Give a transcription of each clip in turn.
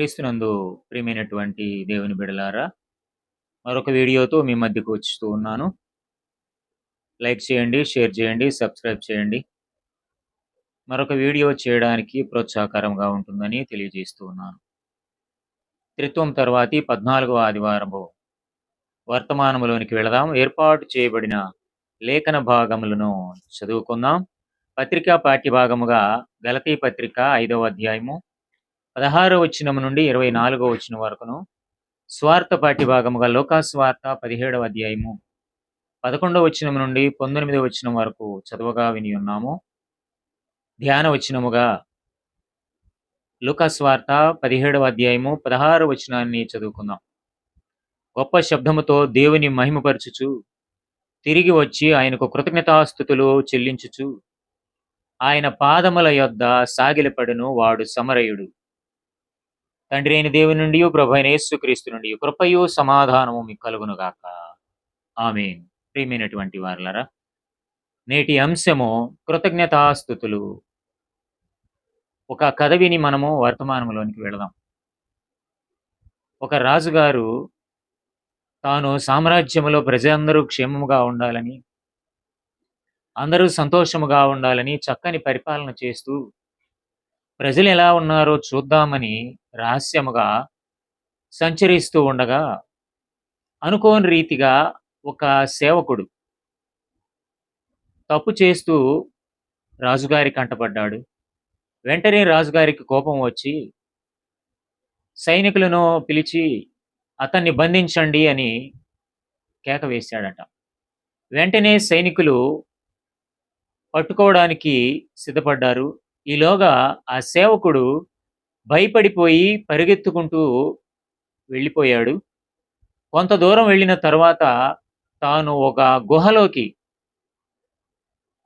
క్రీస్తునందు ప్రియమైనటువంటి దేవుని బిడలారా మరొక వీడియోతో మీ మధ్యకు వచ్చుతూ ఉన్నాను. లైక్ చేయండి షేర్ చేయండి సబ్స్క్రైబ్ చేయండి. మరొక వీడియో చేయడానికి ప్రోత్సాహకరంగా ఉంటుందని తెలియజేస్తూ ఉన్నాను. త్రిత్వం తర్వాతి పద్నాలుగవ ఆదివారము వర్తమానములోనికి వెళదాం. ఏర్పాటు చేయబడిన లేఖన భాగములను చదువుకుందాం. పత్రికా పాఠ్యభాగముగా గలతీ పత్రిక ఐదవ అధ్యాయము పదహారో వచనము నుండి ఇరవై నాలుగో వచ్చిన వరకును. స్వార్థ పాఠ్యభాగముగా లోకాస్వార్థ పదిహేడవ అధ్యాయము. పదకొండవ వచ్చినము నుండి పంతొమ్మిదవ వచ్చిన వరకు చదువుగా విని ఉన్నాము. ధ్యాన వచ్చినముగా లూకాస్ వార్త పదిహేడవ అధ్యాయము పదహారు వచనాన్ని చదువుకుందాం. గొప్ప శబ్దముతో దేవుని మహిమపరచుచు తిరిగి వచ్చి ఆయనకు కృతజ్ఞతాస్థుతులు చెల్లించుచు ఆయన పాదముల యొద్ద సాగిలపడును వాడు సమరయుడు. తండ్రి అయిన దేవుని నుండి ప్రభు అయిన యేసుక్రీస్తు నుండి కృపయు సమాధానము మీకు కలుగునుగాక ఆమె ప్రియమైనటువంటి వారులరా నేటి అంశము కృతజ్ఞతాస్థుతులు. ఒక కథ విని మనము వర్తమానంలోనికి వెళదాం. ఒక రాజుగారు తాను సామ్రాజ్యములో ప్రజలందరూ క్షేమముగా ఉండాలని అందరూ సంతోషముగా ఉండాలని చక్కని పరిపాలన చేస్తూ ప్రజలు ఎలా ఉన్నారో చూద్దామని రహస్యముగా సంచరిస్తూ ఉండగా అనుకోని రీతిగా ఒక సేవకుడు తప్పు చేస్తూ రాజుగారి కంటపడ్డాడు. వెంటనే రాజుగారికి కోపం వచ్చి సైనికులను పిలిచి అతన్ని బంధించండి అని కేక వేశాడట. వెంటనే సైనికులు పట్టుకోవడానికి సిద్ధపడ్డారు. ఈలోగా ఆ సేవకుడు భయపడిపోయి పరిగెత్తుకుంటూ వెళ్ళిపోయాడు. కొంత దూరం వెళ్ళిన తర్వాత తాను ఒక గుహలోకి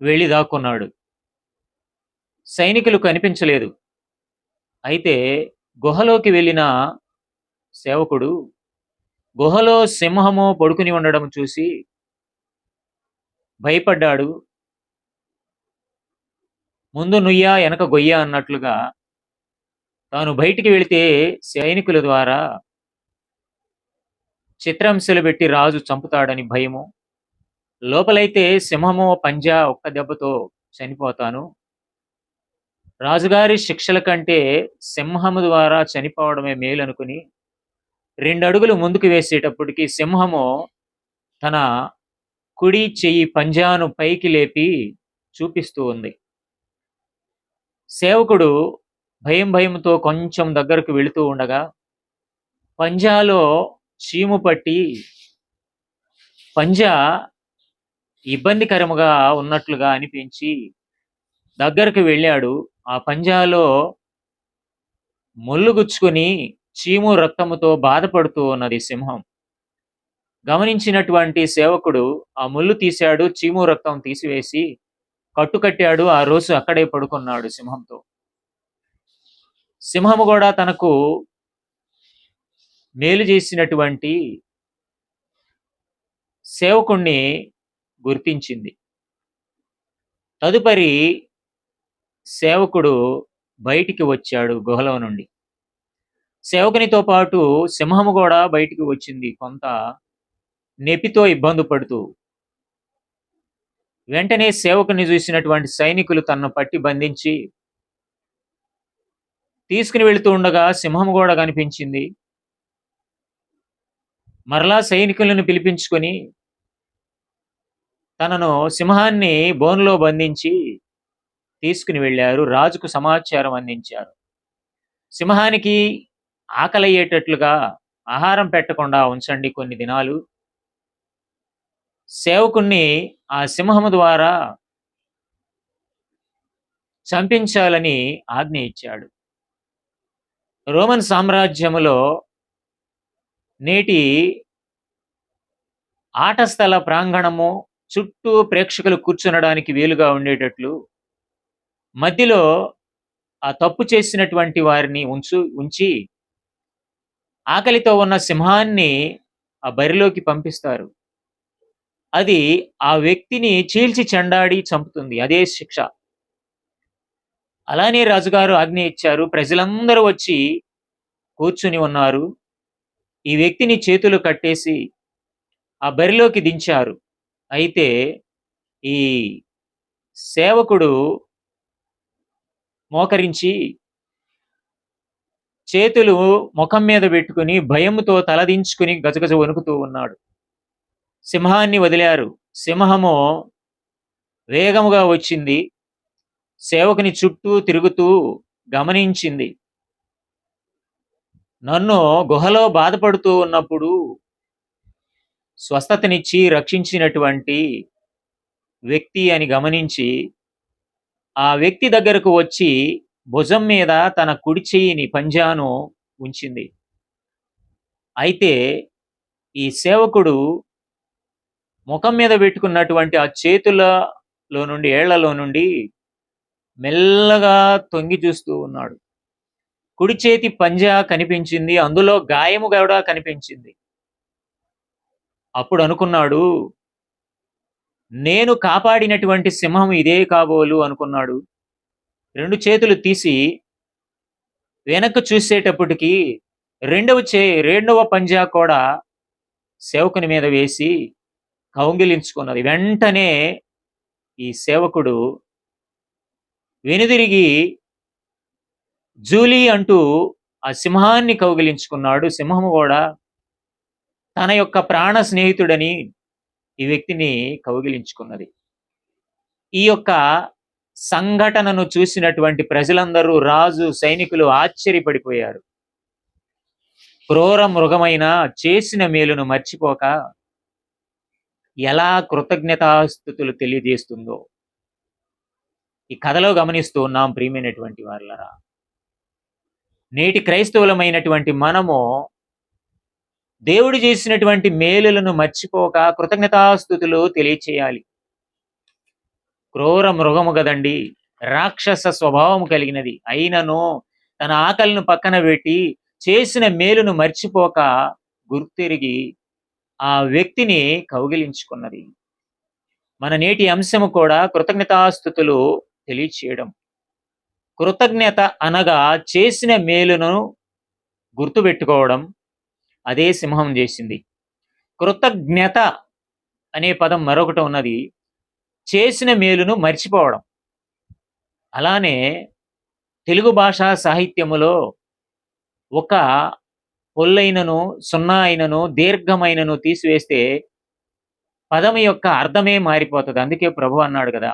వెళ్ళి దాక్కున్నాడు. సైనికులు కనిపించలేదు. అయితే గుహలోకి వెళ్ళిన సేవకుడు గుహలో సింహము పడుకుని ఉండడం చూసి భయపడ్డాడు. ముందు నుయ్య వెనక గొయ్య అన్నట్లుగా తాను బయటికి వెళితే సైనికుల ద్వారా చిత్రాంశలు పెట్టి రాజు చంపుతాడని భయము. లోపలైతే సింహము పంజా ఒక్క దెబ్బతో చనిపోతాను. రాజుగారి శిక్షల కంటే సింహము ద్వారా చనిపోవడమే మేలు అనుకుని రెండు అడుగులు ముందుకు వేసేటప్పటికి సింహము తన కుడి చెయ్యి పంజాను పైకి లేపి చూపిస్తూ ఉంది. సేవకుడు భయం భయంతో కొంచెం దగ్గరకు వెళుతూ ఉండగా పంజాలో చీము పట్టి పంజా ఇబ్బందికరముగా ఉన్నట్లుగా అనిపించి దగ్గరకు వెళ్ళాడు. ఆ పంజాలో ముళ్ళు గుచ్చుకొని చీము రక్తముతో బాధపడుతూ ఉన్నది సింహం. గమనించినటువంటి సేవకుడు ఆ ముళ్ళు తీశాడు చీము రక్తం తీసివేసి కట్టుకట్టాడు. ఆ రోజు అక్కడే పడుకున్నాడు సింహంతో. సింహము కూడా తనకు మేలు చేసినటువంటి సేవకుణ్ణి గుర్తించింది. తదుపరి సేవకుడు బయటికి వచ్చాడు గుహలో నుండి. సేవకునితో పాటు సింహము కూడా బయటికి వచ్చింది. కొంత నెపితో ఇబ్బంది పడుతూ వెంటనే సేవకుని చూసినటువంటి సైనికులు తనను పట్టి బంధించి తీసుకుని వెళుతూ ఉండగా సింహం కూడా కనిపించింది. మరలా సైనికులను పిలిపించుకొని తనను సింహాన్ని బోన్లో బంధించి తీసుకుని వెళ్ళారు. రాజుకు సమాచారం అందించారు. సింహానికి ఆకలయ్యేటట్లుగా ఆహారం పెట్టకుండా ఉంచండి కొన్ని దినాలు. సేవకుణ్ణి ఆ సింహము ద్వారా చంపించాలని ఆజ్ఞ ఇచ్చాడు. రోమన్ సామ్రాజ్యములో నేటి ఆటస్థల ప్రాంగణము చుట్టూ ప్రేక్షకులు కూర్చునడానికి వీలుగా ఉండేటట్లు మధ్యలో ఆ తప్పు చేసినటువంటి వారిని ఉంచు ఉంచి ఆకలితో ఉన్న సింహాన్ని ఆ బరిలోకి పంపిస్తారు. అది ఆ వ్యక్తిని చీల్చి చెండాడి చంపుతుంది. అదే శిక్ష. అలానే రాజుగారు ఆజ్ఞ ఇచ్చారు. ప్రజలందరూ వచ్చి కూర్చుని ఉన్నారు. ఈ వ్యక్తిని చేతులు కట్టేసి ఆ బరిలోకి దించారు. అయితే ఈ సేవకుడు మోకరించి చేతులు ముఖం మీద పెట్టుకుని భయంతో తలదించుకుని గజగజ వణుకుతూ ఉన్నాడు. సింహాన్ని వదిలారు. సింహము వేగముగా వచ్చింది. సేవకుని చుట్టూ తిరుగుతూ గమనించింది. నన్ను గుహలో బాధపడుతూ ఉన్నప్పుడు స్వస్థతనిచ్చి రక్షించినటువంటి వ్యక్తి అని గమనించి ఆ వ్యక్తి దగ్గరకు వచ్చి భుజం మీద తన కుడి చెయ్యిని పంజాను ఉంచింది. అయితే ఈ సేవకుడు ముఖం మీద పెట్టుకున్నటువంటి ఆ చేతులలో నుండి ఏళ్ళలో నుండి మెల్లగా తొంగి చూస్తూ ఉన్నాడు. కుడి చేతి పంజా కనిపించింది అందులో గాయము కూడా కనిపించింది. అప్పుడు అనుకున్నాడు నేను కాపాడినటువంటి సింహం ఇదే కాబోలు అనుకున్నాడు. రెండు చేతులు తీసి వెనక్కు చూసేటప్పటికి రెండవ చే రెండవ పంజా కూడా సేవకుని మీద వేసి కౌంగిలించుకున్నది. వెంటనే ఈ సేవకుడు వెనుదిరిగి జూలీ అంటూ ఆ సింహాన్ని కౌగిలించుకున్నాడు. సింహము కూడా తన యొక్క ప్రాణ స్నేహితుడని ఈ వ్యక్తిని కౌగిలించుకున్నది. ఈ యొక్క సంఘటనను చూసినటువంటి ప్రజలందరూ రాజు సైనికులు ఆశ్చర్యపడిపోయారు. క్రూర మృగమైన చేసిన మేలును మర్చిపోక ఎలా కృతజ్ఞతాస్థుతులు తెలియజేస్తుందో ఈ కథలో గమనిస్తూ ఉన్నాం ప్రియమైనటువంటి వాళ్ళరా నేటి క్రైస్తవులమైనటువంటి మనము దేవుడు చేసినటువంటి మేలులను మర్చిపోక కృతజ్ఞతాస్థుతులు తెలియచేయాలి. క్రూర మృగము కదండి రాక్షస స్వభావం కలిగినది. అయినను తన ఆకలిను పక్కన పెట్టి చేసిన మేలును మర్చిపోక గుర్తిరిగి ఆ వ్యక్తిని కౌగిలించుకున్నది. మన నేటి అంశము కూడా కృతజ్ఞతాస్థుతులు తెలియచేయడం. కృతజ్ఞత అనగా చేసిన మేలును గుర్తుపెట్టుకోవడం. అదే సింహం చేసింది. కృతజ్ఞత అనే పదం మరొకటి ఉన్నది. చేసిన మేలును మర్చిపోవడం. అలానే తెలుగు భాషా సాహిత్యములో ఒక పొల్లైనను సున్నా అయినను దీర్ఘమైనను తీసివేస్తే పదం యొక్క అర్థమే మారిపోతుంది. అందుకే ప్రభు అన్నాడు కదా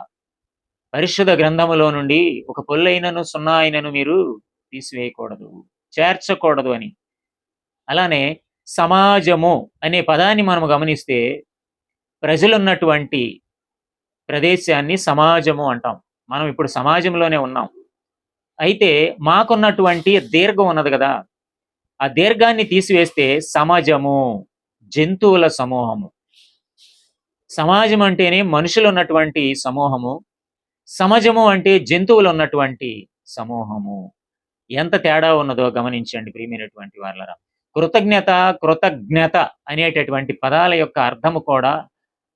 పరిశుద్ధ గ్రంథములో నుండి ఒక పొల్లైనను సున్నా అయినను మీరు తీసివేయకూడదు చేర్చకూడదు అని. అలానే సమాజము అనే పదాన్ని మనం గమనిస్తే ప్రజలున్నటువంటి ప్రదేశాన్ని సమాజము అంటాం. మనం ఇప్పుడు సమాజంలోనే ఉన్నాం. అయితే మాకున్నటువంటి దీర్ఘం ఉన్నది కదా. ఆ దీర్ఘాన్ని తీసివేస్తే సమాజము జంతువుల సమూహము. సమాజం అంటేనే మనుషులు ఉన్నటువంటి సమూహము. సమాజము అంటే జంతువులు ఉన్నటువంటి సమూహము. ఎంత తేడా ఉన్నదో గమనించండి ప్రియమైనటువంటి వాళ్ళరా కృతజ్ఞత కృతజ్ఞత అనేటటువంటి పదాల యొక్క అర్థము కూడా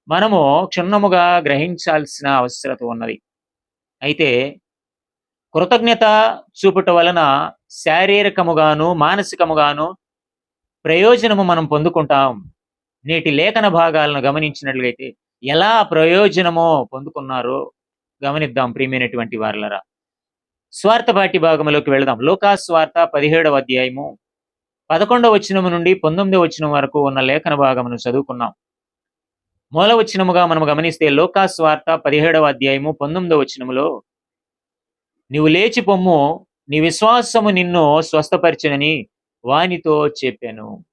మనము క్షుణ్ణముగా గ్రహించాల్సిన అవసరత ఉన్నది. అయితే కృతజ్ఞత చూపుట వలన శారీరకముగాను మానసికముగాను ప్రయోజనము మనం పొందుకుంటాం. నేటి లేఖన భాగాలను గమనించినట్లయితే ఎలా ప్రయోజనము పొందుకున్నారో గమనిద్దాం ప్రియమైనటువంటి వారులరా. స్వార్థ భాగంలోకి వెళదాం. లోకా స్వార్థ పదిహేడవ అధ్యాయము పదకొండవ వచనము నుండి పంతొమ్మిదవ వచనం వరకు ఉన్న లేఖన భాగమును చదువుకున్నాం. మూల వచనముగా మనం గమనిస్తే లోకా స్వార్థ పదిహేడవ అధ్యాయము పంతొమ్మిదవ వచనములో నీవు లేచి పొమ్ము నీ విశ్వాసము నిన్ను స్వస్థపరిచనని వానితో చెప్పాను.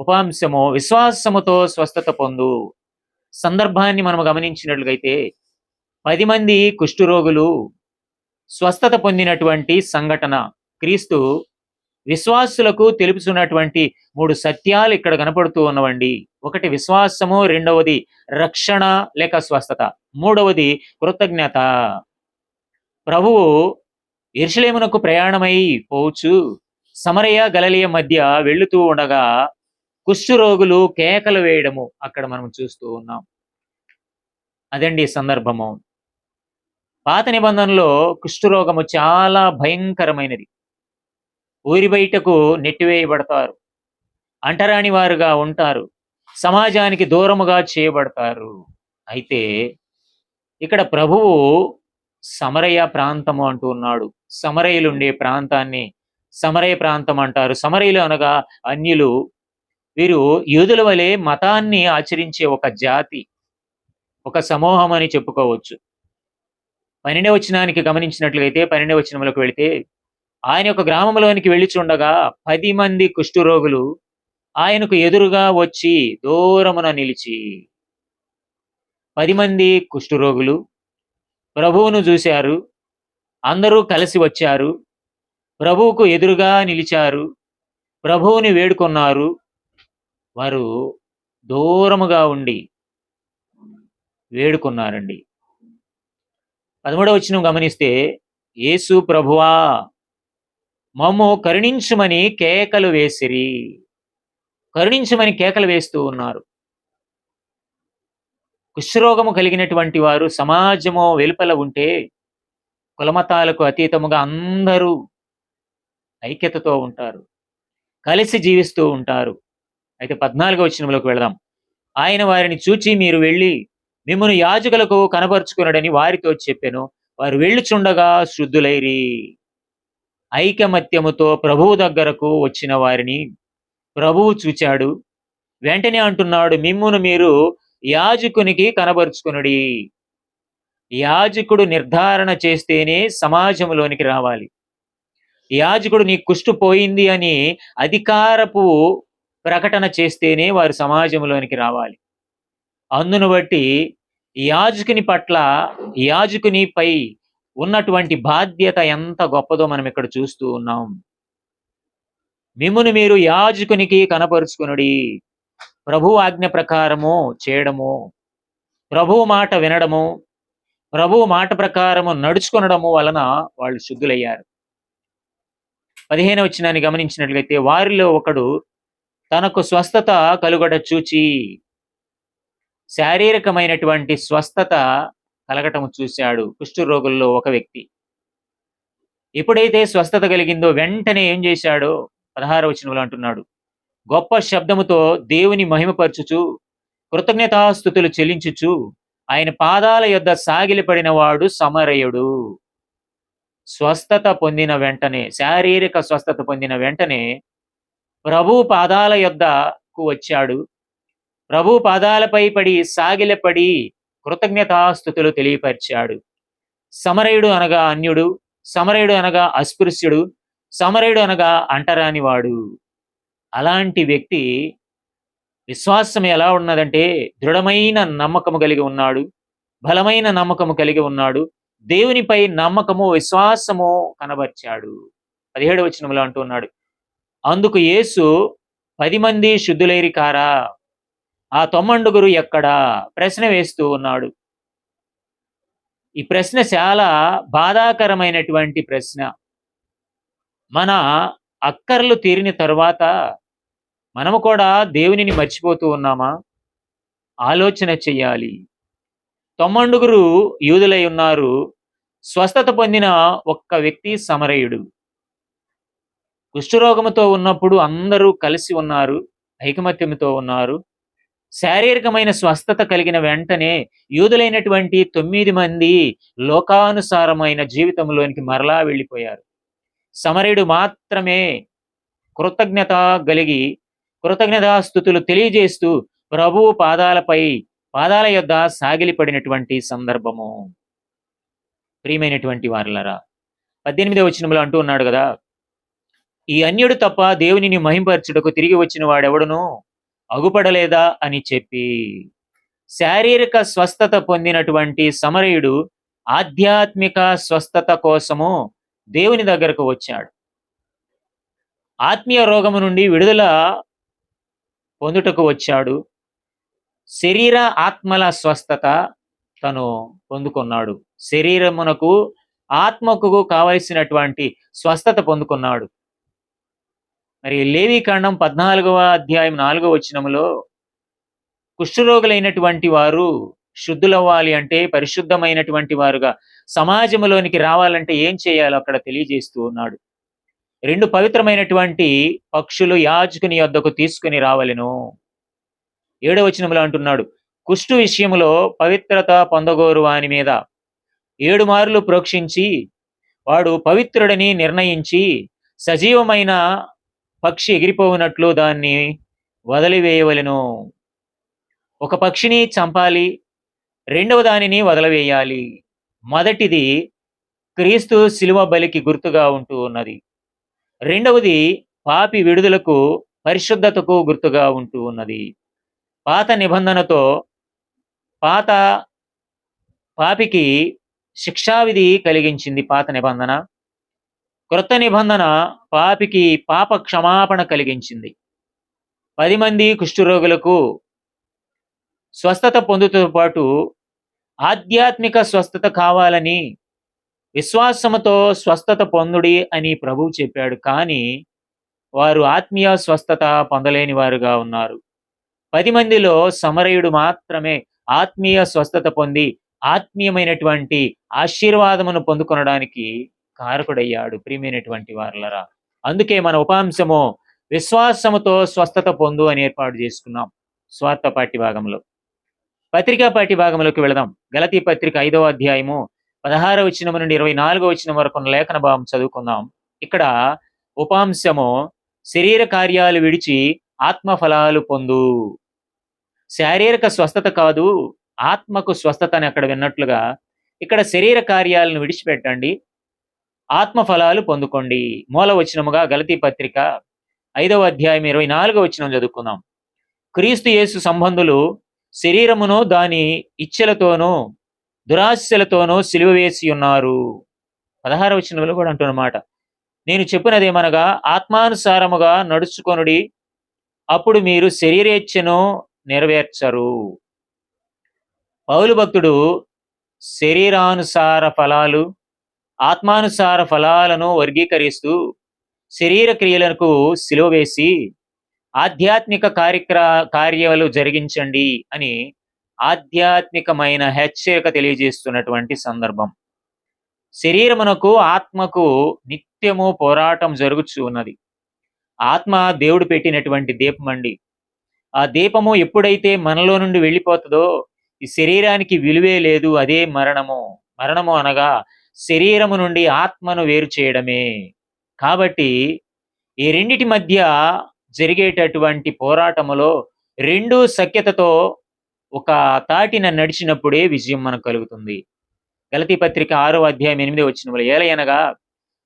ఉపాంశము విశ్వాసముతో స్వస్థత పొందు. సందర్భాన్ని మనం గమనించినట్లుగైతే పది మంది కుష్ఠరోగులు స్వస్థత పొందినటువంటి సంఘటన. క్రీస్తు విశ్వాసులకు తెలుపుతున్నటువంటి మూడు సత్యాలు ఇక్కడ కనపడుతూ ఉన్నవండి. ఒకటి విశ్వాసము రెండవది రక్షణ లేక స్వస్థత. మూడవది కృతజ్ఞత. ప్రభువు ఎరుషలేమునకు ప్రయాణమై పోవచ్చు. సమరయ గలలియ మధ్య వెళుతూ ఉండగా కుష్ఠరోగులు కేకలు వేయడము అక్కడ మనం చూస్తూ ఉన్నాం. అదండి సందర్భము. పాత నిబంధనలో కుష్ఠరోగము చాలా భయంకరమైనది. ఊరి బయటకు నెట్టివేయబడతారు. అంటరాని వారుగా ఉంటారు. సమాజానికి దూరముగా చేయబడతారు. అయితే ఇక్కడ ప్రభువు సమరయ ప్రాంతము అంటూ ఉన్నాడు. సమరయులు ఉండే ప్రాంతాన్ని సమరయ ప్రాంతం అంటారు. సమరయులు అనగా అన్యులు. వీరు యూదుల వలె మతాన్ని ఆచరించే ఒక జాతి ఒక సమూహం అని చెప్పుకోవచ్చు. పన్నెండే వచనానికి గమనించినట్లయితే పన్నెండే వచనంలోకి వెళితే ఆయన ఒక గ్రామంలోనికి వెళ్ళి చూడగా పది మంది కుష్ఠరోగులు ఆయనకు ఎదురుగా వచ్చి దూరమున నిలిచి పది మంది కుష్ఠరోగులు ప్రభువును చూశారు. అందరూ కలిసి వచ్చారు. ప్రభువుకు ఎదురుగా నిలిచారు. ప్రభువుని వేడుకొన్నారు. వారు దూరముగా ఉండి వేడుకున్నారండి. పదమూడవ వచ్చిన గమనిస్తే యేసు ప్రభువా మమ్ము కరుణించుమని కేకలు వేసిరి. కరుణించమని కేకలు వేస్తూ ఉన్నారు. కుష్ఠరోగము కలిగినటువంటి వారు సమాజము వెలుపల ఉంటే కులమతాలకు అతీతముగా అందరూ ఐక్యతతో ఉంటారు కలిసి జీవిస్తూ ఉంటారు. అయితే పద్నాలుగో వచ్చినంలోకి వెళదాం. ఆయన వారిని చూచి మీరు వెళ్ళి మిమ్మను యాజకులకు కనపరుచుకున్నాడని వారితో చెప్పాను. వారు వెళ్ళుచుండగా శుద్ధులైరి. ఐకమత్యముతో ప్రభువు దగ్గరకు వచ్చిన వారిని ప్రభువు చూచాడు. వెంటనే అంటున్నాడు మిమ్మును మీరు యాజకునికి కనబరుచుకునుడి యాజకుడు నిర్ధారణ చేస్తేనే సమాజంలోనికి రావాలి. యాజకుడు నీ కుష్టు పోయింది అని అధికారపు ప్రకటన చేస్తేనే వారు సమాజంలోనికి రావాలి. అందును బట్టి యాజకుని పట్ల యాజకునిపై ఉన్నటువంటి బాధ్యత ఎంత గొప్పదో మనం ఇక్కడ చూస్తూ ఉన్నాం. మిమ్మును మీరు యాజకునికి కనపరుచుకునుడి. ప్రభు ఆజ్ఞ ప్రకారము చేయడము ప్రభు మాట వినడము ప్రభు మాట ప్రకారము నడుచుకొనడము వలన వాళ్ళు శుద్ధులయ్యారు పదిహేను వచ్చినాన్ని గమనించినట్లయితే వారిలో ఒకడు తనకు స్వస్థత కలుగడ చూచి శారీరకమైనటువంటి స్వస్థత కలగటం చూశాడు కుష్ఠరోగుల్లో ఒక వ్యక్తి. ఎప్పుడైతే స్వస్థత కలిగిందో వెంటనే ఏం చేశాడో పదహార వచనంలో అంటున్నాడు. గొప్ప శబ్దముతో దేవుని మహిమపరచుచు కృతజ్ఞతాస్థుతులు చెల్లించుచు ఆయన పాదాల యొద్ద సాగిలిపడిన వాడు సమరయుడు. స్వస్థత పొందిన వెంటనే శారీరక స్వస్థత పొందిన వెంటనే ప్రభు పాదాల యొద్దకు వచ్చాడు. ప్రభు పాదాలపై పడి సాగిలపడి కృతజ్ఞతాస్థుతులు తెలియపరిచాడు. సమరయుడు అనగా అన్యుడు సమరయుడు అనగా అస్పృశ్యుడు సమరయుడు అనగా అంటరానివాడు. అలాంటి వ్యక్తి విశ్వాసం ఎలా ఉన్నదంటే దృఢమైన నమ్మకము కలిగి ఉన్నాడు బలమైన నమ్మకము కలిగి ఉన్నాడు దేవునిపై నమ్మకము విశ్వాసము కనబర్చాడు. పదిహేడు వచనంలో అంటున్నాడు అందుకు యేసు పది మంది శుద్ధులైరి కారా? ఆ తొమ్మండుగురు ఎక్కడా? ప్రశ్న వేస్తూ ఉన్నాడు. ఈ ప్రశ్న చాలా బాధాకరమైనటువంటి ప్రశ్న. మన అక్కర్లు తీరిన తరువాత మనము కూడా దేవునిని మర్చిపోతూ ఉన్నామా? ఆలోచన చెయ్యాలి. తొమ్మండుగురు యూదులై ఉన్నారు. స్వస్థత పొందిన ఒక్క వ్యక్తి సమరయుడు. కుష్ఠరోగముతో ఉన్నప్పుడు అందరూ కలిసి ఉన్నారు. ఐకమత్యంతో ఉన్నారు. శారీరకమైన స్వస్థత కలిగిన వెంటనే యూదులైనటువంటి తొమ్మిది మంది లోకానుసారమైన జీవితంలోనికి మరలా వెళ్ళిపోయారు. సమరుడు మాత్రమే కృతజ్ఞత కలిగి కృతజ్ఞతాస్థుతులు తెలియజేస్తూ ప్రభువు పాదాలపై పాదాల యొద్ద సాగిలిపడినటువంటి సందర్భము. ప్రియమైనటువంటి వారులరా పద్దెనిమిదో వచనంలో అంటూ ఉన్నాడు కదా ఈ అన్యుడు తప్ప దేవునిని మహింపరచుటకు తిరిగి వచ్చిన వాడెవడును? అగుపడలేదా అని చెప్పి శారీరక స్వస్థత పొందినటువంటి సమరయుడు ఆధ్యాత్మిక స్వస్థత కోసము దేవుని దగ్గరకు వచ్చాడు. ఆత్మీయ రోగము నుండి విడుదల పొందుటకు వచ్చాడు. శరీర ఆత్మల స్వస్థత తను పొందుకున్నాడు. శరీరమునకు ఆత్మకు కావలసినటువంటి స్వస్థత పొందుకున్నాడు. మరి లేవి కాండం పద్నాలుగవ అధ్యాయం నాలుగవ వచనములో కుష్ఠరోగులైనటువంటి వారు శుద్ధులవ్వాలి అంటే పరిశుద్ధమైనటువంటి వారుగా సమాజంలోనికి రావాలంటే ఏం చేయాలో అక్కడ తెలియజేస్తూ ఉన్నాడు. రెండు పవిత్రమైనటువంటి పక్షులు యాజకుని యొద్దకు తీసుకుని రావలను. ఏడవ వచనంలో అంటున్నాడు కుష్టు విషయంలో పవిత్రత పొందగోరు వాని మీద. ఏడు మార్లు ప్రోక్షించి వాడు పవిత్రుడని నిర్ణయించి సజీవమైన పక్షి ఎగిరిపోవునట్లు దాన్ని వదిలివేయవలను. ఒక పక్షిని చంపాలి రెండవ దానిని వదలవేయాలి. మొదటిది క్రీస్తు శిలువ బలికి గుర్తుగా ఉంటూ ఉన్నది. రెండవది పాపి విడుదలకు పరిశుద్ధతకు గుర్తుగా ఉంటూ ఉన్నది. పాత నిబంధనతో పాత పాపికి శిక్షావిధి కలిగించింది పాత నిబంధన. క్రొత్త నిబంధన పాపికి పాప క్షమాపణ కలిగించింది. పది మంది కుష్ఠరోగులకు స్వస్థత పొందుతో పాటు ఆధ్యాత్మిక స్వస్థత కావాలని విశ్వాసముతో స్వస్థత పొందుడి అని ప్రభువు చెప్పాడు. కానీ వారు ఆత్మీయ స్వస్థత పొందలేని వారుగా ఉన్నారు. పది మందిలో సమరయుడు మాత్రమే ఆత్మీయ స్వస్థత పొంది ఆత్మీయమైనటువంటి ఆశీర్వాదమును పొందుకొనడానికి కారకుడయ్యాడు ప్రియమైనటువంటి వారులరా. అందుకే మన ఉపాంశము విశ్వాసముతో స్వస్థత పొందు అని ఏర్పాటు చేసుకున్నాం. స్వార్థ పాటి భాగంలో పత్రికా పాటి భాగంలోకి వెళదాం. గలతీ పత్రిక ఐదవ అధ్యాయము పదహార వచ్చిన నుండి ఇరవై నాలుగో వచ్చిన వరకు ఉన్న లేఖన భావం చదువుకుందాం. ఇక్కడ ఉపాంశము శరీర కార్యాలు విడిచి ఆత్మ ఫలాలు పొందు. శారీరక స్వస్థత కాదు ఆత్మకు స్వస్థత అని అక్కడ విన్నట్లుగా ఇక్కడ శరీర కార్యాలను విడిచిపెట్టండి. ఆత్మ ఫలాలు పొందుకోండి. మూల వచనముగా గలతీ పత్రిక ఐదవ అధ్యాయం ఇరవై నాలుగో వచనం చదువుకుందాం. క్రీస్తు యేసు సంబంధులు శరీరమును దాని ఇచ్చలతోనూ దురాశలతోనూ సిలువ వేసి ఉన్నారు. పదహార వచనంలో కూడా అంటున్నమాట. నేను చెప్పినదేమనగా ఆత్మానుసారముగా నడుచుకొనుడి అప్పుడు మీరు శరీరేచ్ఛను నెరవేర్చరు. పౌలు భక్తుడు శరీరానుసార ఫలాలు ఆత్మానుసార ఫలాలను వర్గీకరిస్తూ శరీర క్రియలకు సిలువ వేసి ఆధ్యాత్మిక కార్యక్ర కార్యాలు జరిగించండి అని ఆధ్యాత్మికమైన హెచ్చరిక తెలియజేస్తున్నటువంటి సందర్భం. శరీరమునకు ఆత్మకు నిత్యము పోరాటం జరుగుచు ఉన్నది. ఆత్మ దేవుడు పెట్టినటువంటి దీపం అండి. ఆ దీపము ఎప్పుడైతే మనలో నుండి వెళ్ళిపోతుందో ఈ శరీరానికి విలువే లేదు అదే మరణము. మరణము అనగా శరీరము నుండి ఆత్మను వేరు చేయడమే. కాబట్టి ఈ రెండిటి మధ్య జరిగేటటువంటి పోరాటములో రెండు సఖ్యతతో ఒక తాటిన నడిచినప్పుడే విజయం మనకు కలుగుతుంది. గలతీ పత్రిక ఆరో అధ్యాయం ఎనిమిది వచ్చిన ఏలయనగా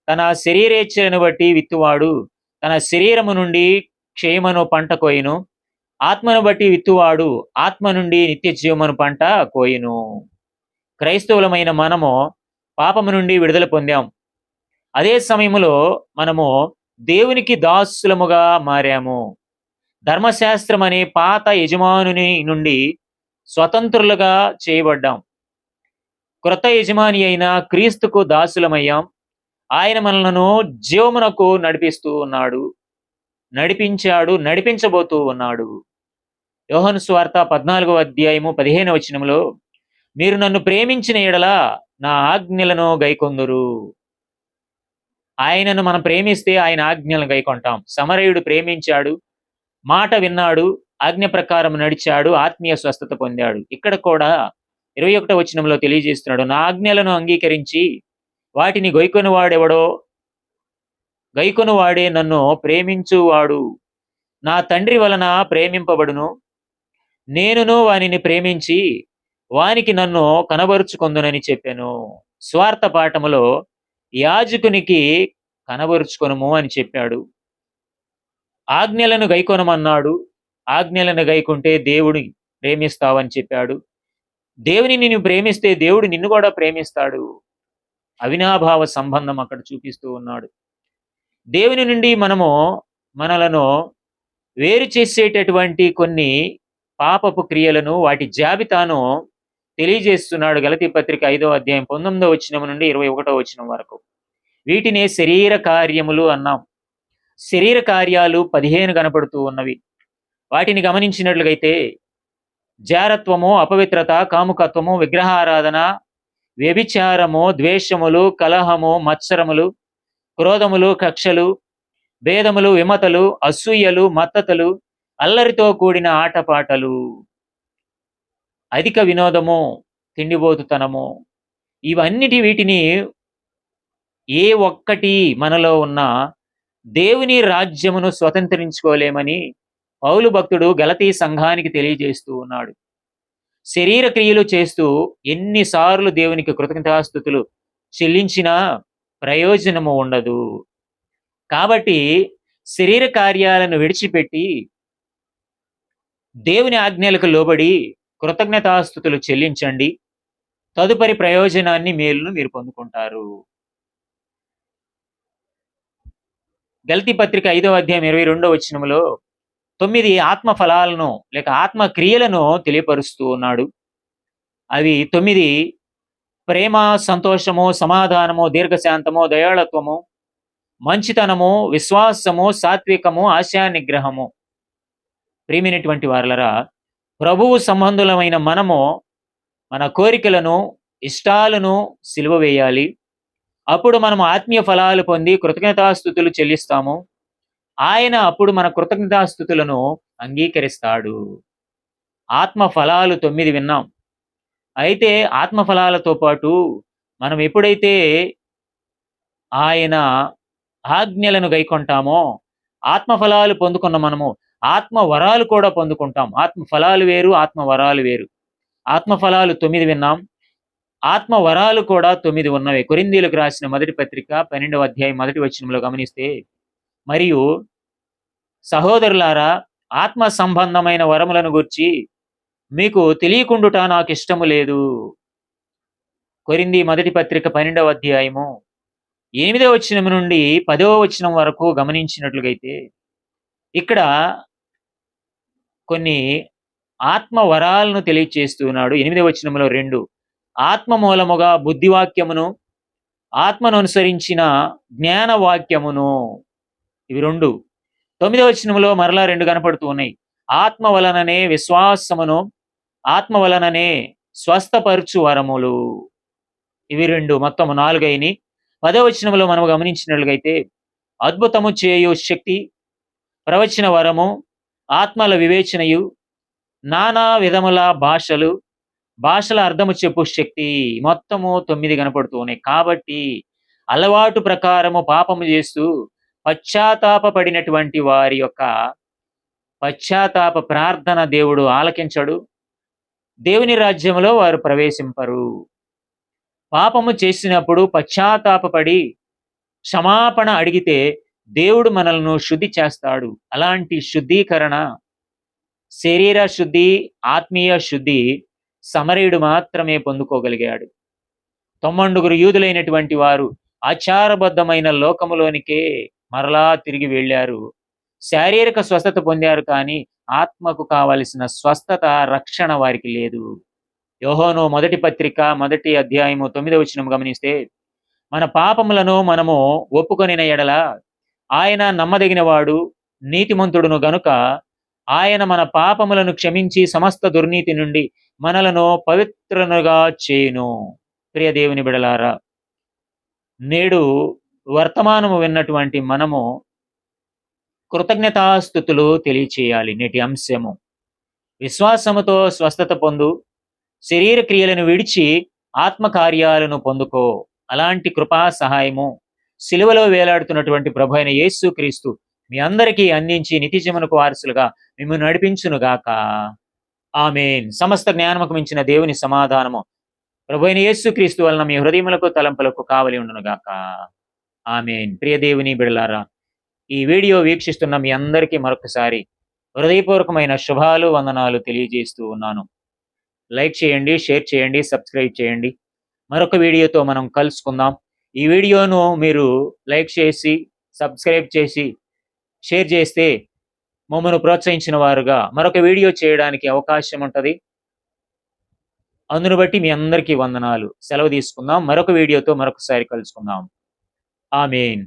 తన శరీరేచ్ఛను బట్టి విత్తువాడు తన శరీరము నుండి క్షేమను పంట కోయిను ఆత్మను బట్టి విత్తువాడు ఆత్మ నుండి నిత్య జీవమును పంట కోయిను. క్రైస్తవులమైన మనము పాపము నుండి విడుదల పొందాం. అదే సమయంలో మనము దేవునికి దాసులముగా మారాము. ధర్మశాస్త్రం అనే పాత యజమానుని నుండి స్వతంత్రులుగా చేయబడ్డాం. క్రొత్త యజమాని అయిన క్రీస్తుకు దాసులమయ్యాం. ఆయన మనలను జీవమునకు నడిపిస్తూ ఉన్నాడు. నడిపించాడు నడిపించబోతూ ఉన్నాడు. యోహను స్వార్త పద్నాలుగో అధ్యాయము పదిహేను వచనంలో మీరు నన్ను ప్రేమించిన ఎడల నా ఆజ్ఞలను గైకొందురు. ఆయనను మనం ప్రేమిస్తే ఆయన ఆజ్ఞలను గైకొంటాం. సమరయుడు ప్రేమించాడు మాట విన్నాడు ఆజ్ఞ ప్రకారం నడిచాడు ఆత్మీయ స్వస్థత పొందాడు. ఇక్కడ కూడా ఇరవై ఒకటో వచనంలో తెలియజేస్తున్నాడు నా ఆజ్ఞలను అంగీకరించి వాటిని గైకొని వాడెవడో గైకొను వాడే నన్ను ప్రేమించువాడు. నా తండ్రి వలన ప్రేమింపబడును. నేనును వానిని ప్రేమించి వానికి నన్ను కనబరుచుకొందునని చెప్పాను. స్వార్థ పాఠములో యాజకునికి కనబరుచుకొనము అని చెప్పాడు. ఆజ్ఞలను గైకొనమన్నాడు. ఆజ్ఞలను గైకుంటే దేవుడి ప్రేమిస్తావని చెప్పాడు. దేవుని నిన్ను ప్రేమిస్తే దేవుడు నిన్ను కూడా ప్రేమిస్తాడు. అవినాభావ సంబంధం అక్కడ చూపిస్తూ ఉన్నాడు. దేవుని నుండి మనము మనలను వేరు చేసేటటువంటి కొన్ని పాపపు క్రియలను వాటి జాబితాను తెలియజేస్తున్నాడు గలతి పత్రిక ఐదో అధ్యాయం పంతొమ్మిదో వచ్చిన నుండి ఇరవై ఒకటో వచ్చిన వరకు. వీటినే శరీర కార్యములు అన్నాం. శరీర కార్యాలు పదిహేను కనపడుతూ ఉన్నవి. వాటిని గమనించినట్లుగైతే జారత్వము అపవిత్రత కాముకత్వము విగ్రహారాధన వ్యభిచారము ద్వేషములు కలహము మత్సరములు క్రోధములు కక్షలు భేదములు విమతలు అసూయలు మత్తతలు అల్లరితో కూడిన ఆటపాటలు. అధిక వినోదము తిండిబోతుతనము ఇవన్నిటి వీటిని ఏ ఒక్కటి మనలో ఉన్న దేవుని రాజ్యమును స్వతంత్రించుకోలేమని పౌలు భక్తుడు గలతీ సంఘానికి తెలియజేస్తూ ఉన్నాడు. శరీర క్రియలు చేస్తూ ఎన్నిసార్లు దేవునికి కృతజ్ఞతాస్థుతులు చెల్లించినా ప్రయోజనము ఉండదు. కాబట్టి శరీర కార్యాలను విడిచిపెట్టి దేవుని ఆజ్ఞలకు లోబడి కృతజ్ఞతాస్థుతులు చెల్లించండి. తదుపరి ప్రయోజనాన్ని మేలును మీరు పొందుకుంటారు. గల్తీ పత్రిక ఐదవ అధ్యాయం ఇరవై రెండవ వచనములో తొమ్మిది ఆత్మ ఫలాలను లేక ఆత్మ క్రియలను తెలియపరుస్తూ ఉన్నాడు. అవి తొమ్మిది ప్రేమ సంతోషము సమాధానము దీర్ఘశాంతము దయాళత్వము మంచితనము విశ్వాసము సాత్వికము ఆశా నిగ్రహము ప్రేమినటువంటి వారులరా ప్రభువు సంబంధులమైన మనము మన కోరికలను ఇష్టాలను సిలువ వేయాలి. అప్పుడు మనం ఆత్మీయ ఫలాలు పొంది కృతజ్ఞతాస్థుతులు చెల్లిస్తాము. ఆయన అప్పుడు మన కృతజ్ఞతాస్థుతులను అంగీకరిస్తాడు. ఆత్మ ఫలాలు తొమ్మిది విన్నాం. అయితే ఆత్మ ఫలాలతో పాటు మనం ఎప్పుడైతే ఆయన ఆజ్ఞలను గైకొంటామో ఆత్మ ఫలాలు పొందుకున్న మనము ఆత్మ వరాలు కూడా పొందుకుంటాం. ఆత్మ ఫలాలు వేరు ఆత్మ వరాలు వేరు. ఆత్మ ఫలాలు తొమ్మిది విన్నాం. ఆత్మ వరాలు కూడా తొమ్మిది ఉన్నవి. కొరిందీలకు రాసిన మొదటి పత్రిక పన్నెండవ అధ్యాయం మొదటి వచనంలో గమనిస్తే మరియు సహోదరులారా ఆత్మ సంబంధమైన వరములను గుర్చి మీకు తెలియకుండుట నాకు ఇష్టము లేదు. కొరింది మొదటి పత్రిక పన్నెండవ అధ్యాయము ఎనిమిదవ వచనం నుండి పదవ వచనం వరకు గమనించినట్లుగైతే ఇక్కడ కొన్ని ఆత్మ వరాలను తెలియచేస్తున్నాడు. ఎనిమిది వచనంలో రెండు. ఆత్మ మూలముగా బుద్ధివాక్యమును ఆత్మను అనుసరించిన జ్ఞాన వాక్యమును ఇవి రెండు. తొమ్మిదవ వచనంలో మరలా రెండు కనపడుతూ ఉన్నాయి. ఆత్మ వలననే విశ్వాసమును ఆత్మ వలననే స్వస్థపరుచు వరములు. ఇవి రెండు. మొత్తం నాలుగైని పదవ వచనంలో మనం గమనించినట్లయితే అద్భుతము చేయు శక్తి ప్రవచన వరము ఆత్మల వివేచనయు నానా విధముల భాషలు భాషల అర్థము చెప్పు శక్తి మొత్తము తొమ్మిది కనపడుతూ ఉన్నాయి. కాబట్టి అలవాటు ప్రకారము పాపము చేస్తూ పశ్చాత్తాపడినటువంటి వారి యొక్క పశ్చాత్తాప ప్రార్థన దేవుడు ఆలకించడు. దేవుని రాజ్యంలో వారు ప్రవేశింపరు. పాపము చేసినప్పుడు పశ్చాత్తాపడి క్షమాపణ అడిగితే దేవుడు మనల్ని శుద్ధి చేస్తాడు. అలాంటి శుద్ధీకరణ శరీర శుద్ధి ఆత్మీయ శుద్ధి సమరయుడు మాత్రమే పొందుకోగలిగాడు. తొమ్మండుగురు యూదులైనటువంటి వారు ఆచారబద్ధమైన లోకములోనికే మరలా తిరిగి వెళ్ళారు. శారీరక స్వస్థత పొందారు కానీ ఆత్మకు కావలసిన స్వస్థత రక్షణ వారికి లేదు. యోహోను మొదటి పత్రిక మొదటి అధ్యాయము తొమ్మిదవ వచనం గమనిస్తే మన పాపములను మనము ఒప్పుకొనిన ఎడల ఆయన నమ్మదగినవాడు నీతిమంతుడును గనుక ఆయన మన పాపములను క్షమించి సమస్త దుర్నీతి నుండి మనలను పవిత్రనుగా చేయును. ప్రియ దేవుని బిడలారా నేడు వర్తమానము విన్నటువంటి మనము కృతజ్ఞతాస్థుతులు తెలియచేయాలి నేటి అంశము. విశ్వాసముతో స్వస్థత పొందు శరీర క్రియలను విడిచి ఆత్మకార్యాలను పొందుకో. అలాంటి కృపా సహాయము సిలువలో వేలాడుతున్నటువంటి ప్రభు అయిన యేసు క్రీస్తు మీ అందరికీ అందించి నితిజమునకు వారసులుగా మిమ్మల్ని నడిపించునుగాక ఆమెన్. సమస్త జ్ఞానముకు మించిన దేవుని సమాధానము ప్రభు అయిన యేసు క్రీస్తు వలన మీ హృదయములకు తలంపులకు కావలి ఉండునుగాక ఆమెన్. ప్రియ దేవుని బిడలారా ఈ వీడియో వీక్షిస్తున్న మీ అందరికీ మరొకసారి హృదయపూర్వకమైన శుభాలు వందనాలు తెలియజేస్తూ ఉన్నాను. లైక్ చేయండి షేర్ చేయండి సబ్స్క్రైబ్ చేయండి. మరొక వీడియోతో మనం కలుసుకుందాం. ఈ వీడియోను మీరు లైక్ చేసి సబ్స్క్రైబ్ చేసి షేర్ చేస్తే మమ్మల్ని ప్రోత్సహించిన వారుగా మరొక వీడియో చేయడానికి అవకాశం ఉంటుంది. అందును బట్టి మీ అందరికీ వందనాలు. సెలవు తీసుకుందాం. మరొక వీడియోతో మరొకసారి కలుసుకుందాం. ఆమెన్.